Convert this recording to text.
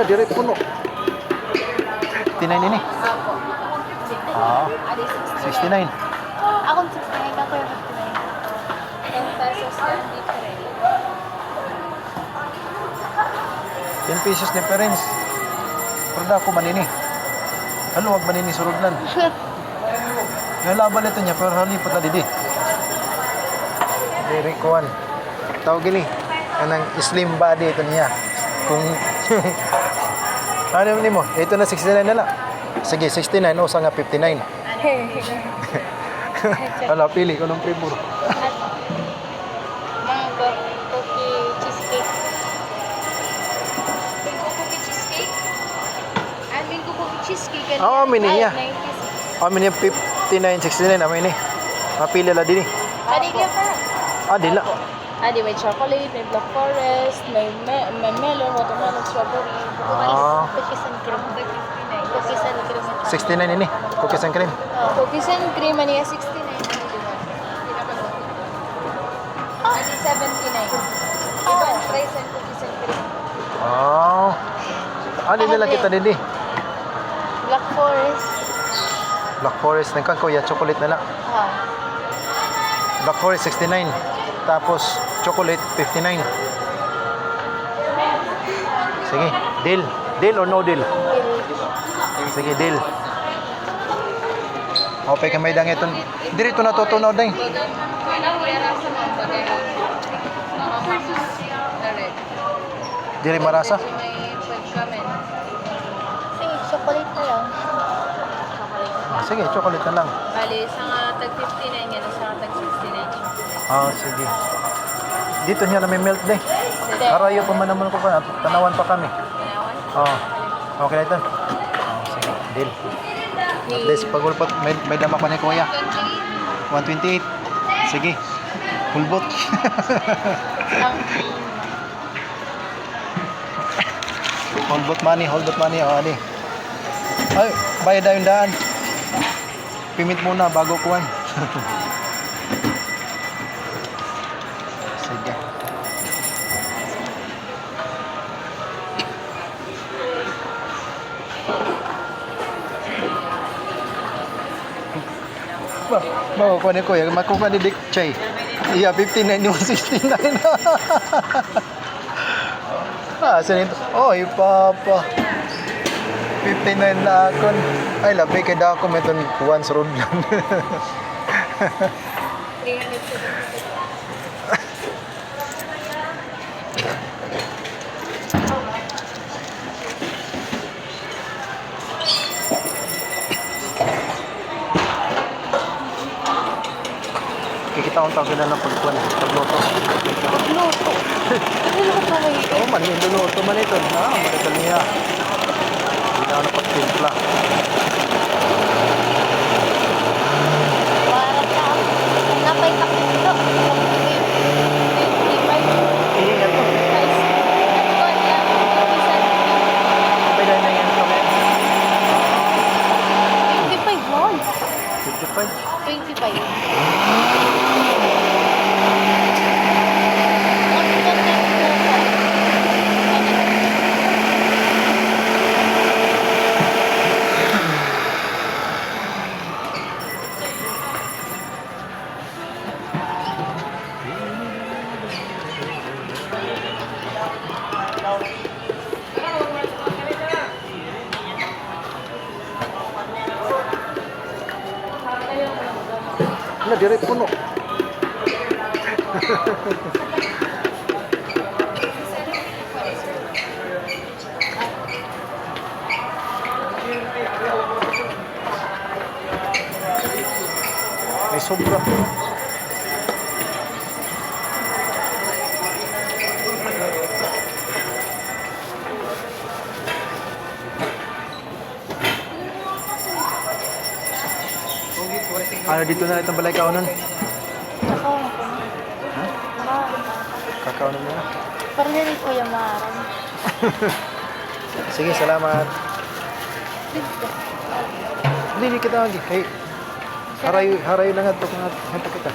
Wala, direct puno. 59 ini. Ako. Ah, Adi 69. Ako 69, ako yung 59. 10 pesos lang different. 10 pesos difference. Pero na ako manini. Ano, wag manini suruglan. Nalaban ito niya, pero halipot na didi. Very kuwan. Tawag gini. Anang slim body ito niya. Kung... ano ni mo? Ito na 69 na lang. Sige, 69 o sa nga 59. Wala, pili ko ng flavor. Mango cookie cheesecake. Mango cookie cheesecake? Ah, mango cookie cheesecake. Oo, mini Ay, niya. 96. Amin yung 59, 69. Amin ni. Mapili la din eh. Kanina pa. Ah, dila. Ah, di may chocolate, may black forest, may, me may melon, watermelon, strawberry. Ah. Cookies and cream. Cookies and cream. 69 ini. Cookies and cream. Oh, cookies and cream, ano yan? 69. Ah, di 79. Ibang price and cookies and cream. Oh. Ah, di nila kita din eh. Black forest. Black Forest. Nagkan kuya, chocolate na lang. Ah. Black Forest 69. Tapos chocolate 59. Sige, deal. Deal or no deal? Sige, deal. Okay ka may dang itong dirito natutunaw dang. Diri marasa. Sige, chocolate na lang. Ah, sige, chocolate na lang. Bali, sa nga tag 59 yan, sa nga tag 69. Ah, sige. Dito niya na may melt day. Sige. Arayo pa man naman ko pa. Tanawan pa kami. Oh. Okay na ito. Oh, sige, deal. At least pagulpot, may, may dama pa ni Kuya. 128. Sige. Pulbot. Ang Holdbot money, holdbot money. Oh, ali. Ay, bayad na yung daan. Pimit muna bago kuhan. Ba, makukuha ni Kuya, makukuha ni Dick Chay. Iya, 59 yung 69. ah, sinito. Oy, papa. 59 na ako. Ay, labi kay dako meton once road lang. 300 Kikita akong tawag na ng pagkuhan, pagluto. Luto. Ano ko pala yun? Oo, man, yung luluto man ito. Na, manito niya. Hindi na ako napagtimpla. Warang ka. Napay ka ito. Hindi nga to. Sabay na na yan ito. 25 won. 55. 25. Direct puno. May sobra. Ano dito na itong balay kaunan? Ha? Kakaunan mo na. Parang nilay ko yung maarang. Sige, salamat. Hindi, hindi kita lagi. Hey, harayo, harayo lang ito kung hanta kita.